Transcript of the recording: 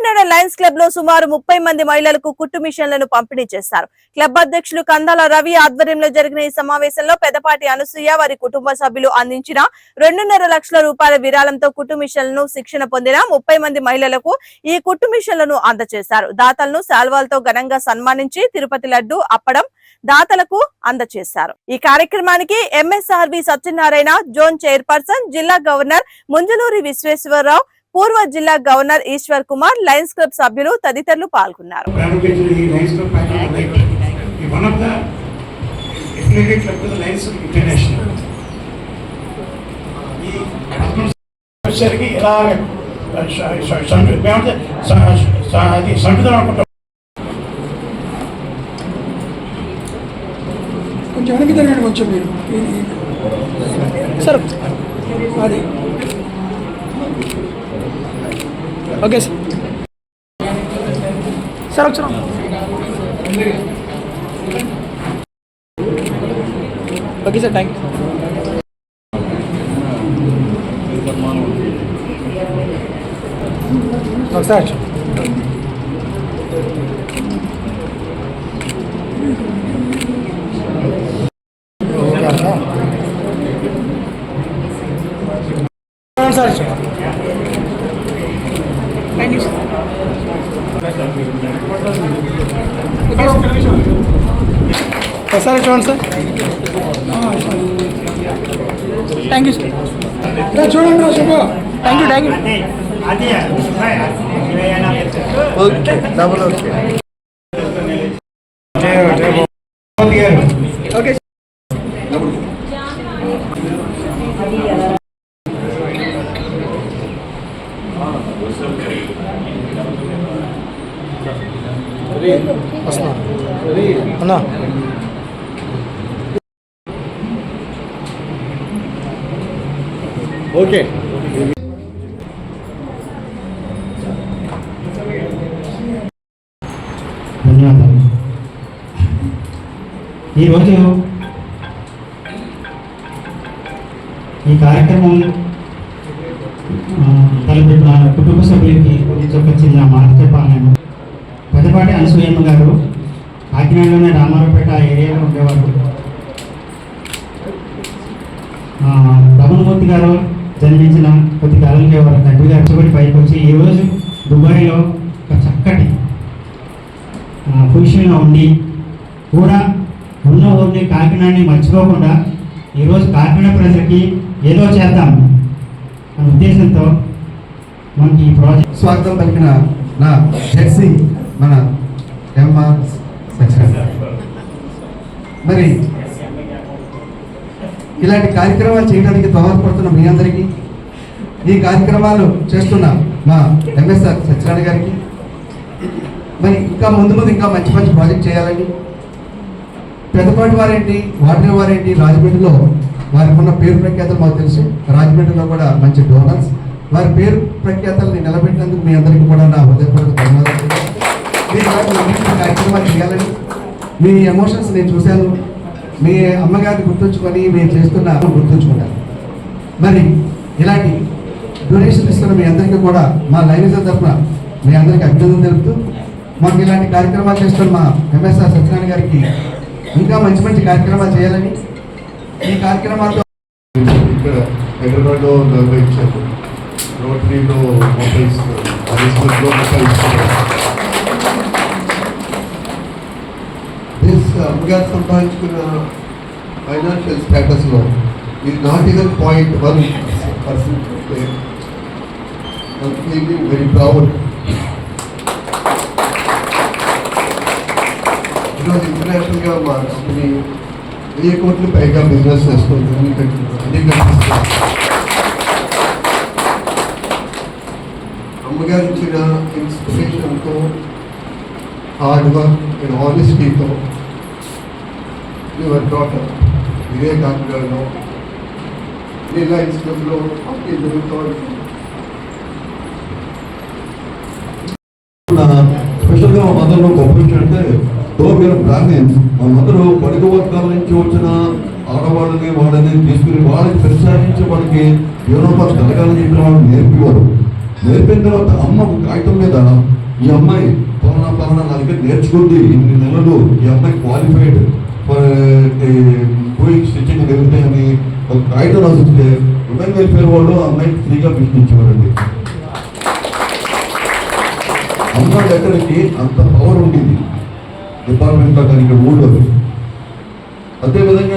Kakinada Lions క్లబ్లో సుమారు ముప్పై మంది మహిళలకు కుట్టు మిషన్లను పంపిణీ చేశారు. క్లబ్ అధ్యక్షులు కందాల రవి ఆధ్వర్యంలో జరిగిన ఈ సమావేశంలో పెదపాటి అనసూయ వారి కుటుంబ సభ్యులు అందించిన రెండున్నర లక్షల రూపాయల విరాళంతో కుట్టు మిషన్లను శిక్షణ పొందిన ముప్పై మంది మహిళలకు ఈ కుట్టు మిషన్లను అందజేశారు. దాతలను శాల్వాలతో ఘనంగా సన్మానించి తిరుపతి లడ్డు అప్పడం దాతలకు అందజేశారు. ఈ కార్యక్రమానికి ఎంఎస్ఆర్వి సత్యనారాయణ జోన్ చైర్పర్సన్ జిల్లా గవర్నర్ ముంజలూరి విశ్వేశ్వరరావు పూర్వ జిల్లా governor Eswar Kumar lions club సభ్యులు తదితరులు పాల్గొన్నారు. కొంచెం వెనక్కి తిరగండి కొంచెం మీరు. సార్ అది ఓకే సార్ సార్ ఒకసారి ఓకే సార్ థ్యాంక్ యూ ఒకసారి sir థ్యాంక్ యూ సార్ ఒకసారి చూడండి సార్ థ్యాంక్ యూ సార్ చూడండి రా శుభ థ్యాంక్ యూ థ్యాంక్ యూ అది ఓకే డబుల్ ఓకే ఓకే అన్నా. ఓకే. ధన్యవాదాలు ఈరోజు ఈ కార్యక్రమం తలపెట్టిన కుటుంబ సభ్యులకి గురించి ఒక చిన్న మాట చెప్పాలి నేను పెద్దపాటి అనసూయమ్మ గారు కాకినాడలోనే రామారావుపేట ఏరియాలో ఉండేవారు. ఆ, రమణమూర్తి గారు జన్మించిన కొద్ది కాలంగా వారి తండ్రి గారు పైకి వచ్చి ఈరోజు దుబాయ్లో ఒక చక్కటి పొజిషన్లో ఉండి కూడా ఉన్న ఊరిని కాకినాడని మర్చిపోకుండా ఈరోజు కాకినాడ ప్రజలకి ఏదో చేద్దాం అనే ఉద్దేశంతో మనకి ఈ ప్రాజెక్ట్ స్వాగతం పలికిన నా జెర్సీ మన ఎంఆర్ మరి ఇలాంటి కార్యక్రమాలు చేయడానికి దోహదపడుతున్న మీ అందరికీ ఈ కార్యక్రమాలు చేస్తున్న మా ఎంఎస్ఆర్ సత్యనారాయణ గారికి మరి ఇంకా ముందు ముందు ఇంకా మంచి మంచి ప్రాజెక్ట్ చేయాలని పెద్దపాటి వారేంటి వాటర్ వారేంటి రాజమండ్రిలో వారికి ఉన్న పేరు ప్రఖ్యాతలు మాకు తెలుసు రాజమండ్రిలో కూడా మంచి డోనర్స్ వారి పేరు ప్రఖ్యాతల్ని నిలబెట్టినందుకు మీ అందరికీ కూడా నా హృదయపూర్వక ధన్యవాదాలు. ఇలాంటి కార్యక్రమాలు చేయాలని మీ ఎమోషన్స్ నేను చూశాను. మీ అమ్మగారిని గుర్తుంచుకొని మీరు చేస్తున్న గుర్తుంచుకుంటాను. మరి ఇలాంటి డొనేషన్ ఇస్తున్న మీ అందరికీ కూడా మా లైనిజం తరఫున మీ అందరికీ అభినందన తెలుపుతూ మాకు ఇలాంటి కార్యక్రమాలు చేస్తున్న మా ఎంఎస్ఆర్ సత్యనారాయణ గారికి ఇంకా మంచి మంచి కార్యక్రమాలు చేయాలని ఈ కార్యక్రమాలతో ఇక్కడ హైదరాబాద్లో నిర్వహించారు రోటరీలో మొబైల్స్ హైస్కూల్లో మొబైల్స్ అమ్మగారు సంపాదించుకున్న ఫైనాన్షియల్ స్టేటస్లో ఇది not even point one percent feeling very proud ఈరోజు ఇంటర్నేషనల్గా మా కంపెనీ వెయ్యి కోట్లు పైగా బిజినెస్ చేస్తుంది అన్ని కంట్రీ అమ్మగారు ఇచ్చిన ఇన్స్పిరేషన్తో హార్డ్ వర్క్ అండ్ ఆనెస్టీతో యువర్ డాటర్ ఇదే కాకినాడలో ఇలా ఇన్స్టిట్యూట్లో జరుగుతూ స్పెషల్గా మా మదర్లో గొప్ప విషయం అంటే దో మీరు బ్రాహ్మణ్ మా మదరు పడుక వర్గాల నుంచి వచ్చిన ఆడవాళ్ళని వాళ్ళని తీసుకుని వాళ్ళని ప్రసాదించి వాళ్ళకి యూరోపాలు కలగాలని చెప్పిన వాళ్ళు నేర్పేవారు నేర్పిన తర్వాత అమ్మ ఒక కాగితం మీద ఈ అమ్మాయి పలానా పలానా నా దగ్గర నేర్చుకుంది ఇన్ని నెలలు ఈ అమ్మాయి క్వాలిఫైడ్. పోయి స్టిచ్చింగ్ జరిగితే అని ఒక రాసి వస్తే ఉమెన్ వెల్ఫేర్ వాళ్ళు ఆ అమ్మాయికి ఫ్రీగా మిషన్ ఇచ్చేవారండి అమ్మ లెక్కలకి అంత పవర్ ఉండింది. డిపార్ట్మెంట్లో కానీ ఇక్కడ ఊళ్ళో. అదేవిధంగా